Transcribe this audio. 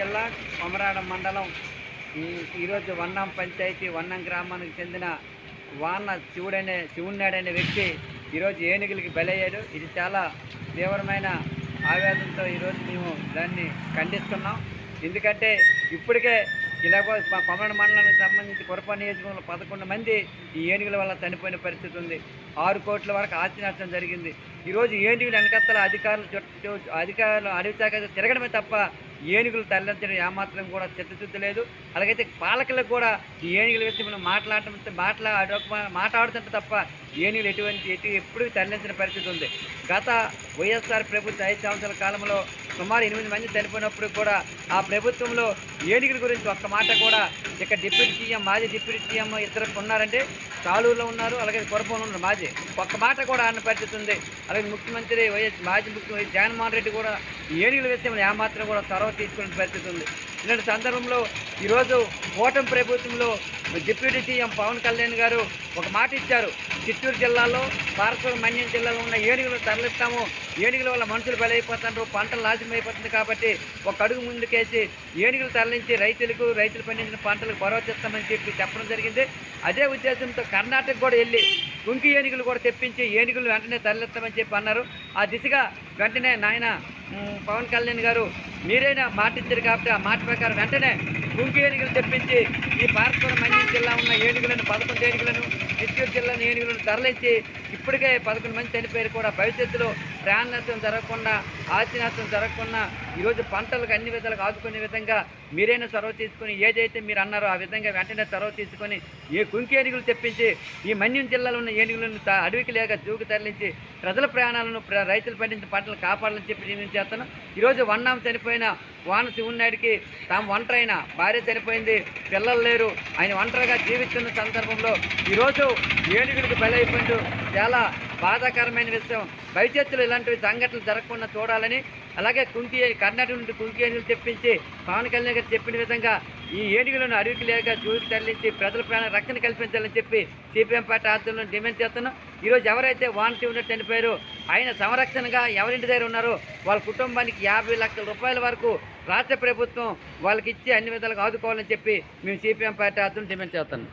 జిల్లా కొమరాడ మండలం. ఈరోజు వన్నం పంచాయతీ వన్నం గ్రామానికి చెందిన వాన శివుడనే శివున్నాడనే వ్యక్తి ఈరోజు ఏనుగులకి బలయ్యాడు. ఇది చాలా తీవ్రమైన ఆవేదనతో ఈరోజు మేము దాన్ని ఖండిస్తున్నాం. ఎందుకంటే ఇప్పటికే ఇలాగో కొమరణ మండలానికి సంబంధించి కురప నియోజకవర్గంలో పదకొండు మంది ఈ ఏనుగుల వల్ల చనిపోయిన పరిస్థితి ఉంది. ఆరు కోట్ల వరకు ఆస్తి నష్టం జరిగింది. ఈరోజు ఏనుగులు వెనకత్తల అధికారులు అధికారులు అడవి శాఖ తిరగడమే తప్ప ఏనుగులు తరలించడం ఏమాత్రం కూడా చిత్తశుద్ధి లేదు అలాగైతే పాలకులకు కూడా ఈ ఏనుగుల మనం మాట్లాడటం మాట్లా మాట్లాడుతుంటే తప్ప ఏనుగులు ఎటువంటి ఎటు ఎప్పుడు తరలించిన పరిస్థితి ఉంది. గత వైఎస్ఆర్ ప్రభుత్వ ఐదు సంవత్సరాల కాలంలో సుమారు ఎనిమిది మంది చనిపోయినప్పుడు కూడా ఆ ప్రభుత్వంలో ఏనుగుల గురించి ఒక్క మాట కూడా ఇక్కడ డిప్యూటీ సీఎం మాజీ డిప్యూటీ సీఎం ఇద్దరు ఉన్నారంటే సాలూరులో ఉన్నారు అలాగే కొరపంలో ఉన్నారు మాజీ. ఒక్క మాట కూడా ఆయన పరిస్థితి ఉంది అలాగే ముఖ్యమంత్రి వైఎస్ మాజీ ముఖ్యమంత్రి జగన్మోహన్ రెడ్డి కూడా ఏనుగుల విషయంలో ఏమాత్రం కూడా చొరవ తీసుకునే పరిస్థితి ఉంది. ఇలాంటి సందర్భంలో ఈరోజు కూటమి ప్రభుత్వంలో డిప్యూటీ సీఎం పవన్ కళ్యాణ్ గారు ఒక మాట ఇచ్చారు. చిత్తూరు జిల్లాలో పార్శ్వ మన్యం జిల్లాలో ఉన్న ఏనుగులు తరలిస్తాము. ఏనుగుల వల్ల మనుషులు బలైపోతున్నారు పంటలు నాశనం అయిపోతుంది కాబట్టి ఒక అడుగు ముందుకేసి ఏనుగులు తరలించి రైతులకు రైతులు పండించిన పంటలకు భరోసిస్తామని చెప్పి చెప్పడం జరిగింది. అదే ఉద్దేశంతో కర్ణాటక కూడా వెళ్ళి కుంకి ఏనుగులు కూడా తెప్పించి ఏనుగులు వెంటనే తరలిస్తామని చెప్పి అన్నారు. ఆ దిశగా వెంటనే నాయన పవన్ కళ్యాణ్ గారు మీరైనా మాట ఇచ్చారు కాబట్టి ఆ మాట ప్రకారం వెంటనే కుంకి ఏనుగులు తెప్పించి ఈ పార్శ్వర మన్యం జిల్లా ఉన్న ఏనుగులను పదకొండు ఏనుగులను చిత్తూరు జిల్లా ఏనుగులను తరలించి ఇప్పటికే పదకొండు మంది చనిపోయారు కూడా. భవిష్యత్తులో ప్రాణ నష్టం జరగకుండా ఆస్తి నష్టం జరగకుండా ఈరోజు పంటలకు అన్ని విధాలుగా ఆదుకునే విధంగా మీరైనా చొరవ తీసుకొని ఏదైతే మీరు అన్నారో ఆ విధంగా వెంటనే చొరవ తీసుకొని ఏ కుంకి ఏనుగులు తెప్పించి ఈ మన్యం జిల్లాలో ఉన్న ఏనుగులను అడవికి లేక జూకు తరలించి ప్రజల ప్రయాణాలను రైతులు పండించిన పంటలు కాపాడాలని చెప్పి నేను చేస్తాను ఈరోజు వన్నాం చనిపోయిన వాన శివునాయుడికి తాము ఒంటరైన భార్య చనిపోయింది పిల్లలు లేరు ఆయన ఒంటరిగా జీవిస్తున్న సందర్భంలో ఈరోజు ఏనుగులకు బలైపోయిండు. చాలా బాధాకరమైన విషయం. భవిష్యత్తులో ఇలాంటివి సంఘటనలు జరగకుండా చూడాలని అలాగే కుంకి కర్ణాటక నుండి కుంకి ఏనుగులు తెప్పించి పవన్ కళ్యాణ్ గారు చెప్పిన విధంగా ఈ ఏనుగులను అడవికి లేక చూసి తరలించి ప్రజల ప్రాణ రక్షణ కల్పించాలని చెప్పి సిపిఎం పార్టీ ఆధ్వర్యంలో డిమాండ్ చేస్తున్నాం. ఈరోజు ఎవరైతే వానసి ఉన్నట్టు చనిపోయారో ఆయన సంరక్షణగా ఎవరింటి దగ్గర ఉన్నారో వాళ్ళ కుటుంబానికి యాభై లక్షల రూపాయల వరకు రాష్ట్ర ప్రభుత్వం వాళ్ళకి ఇచ్చి అన్ని విధాలుగా ఆదుకోవాలని చెప్పి మేము సిపిఎం పార్టీ ఆధ్వర్యం డిమాండ్ చేస్తున్నాం.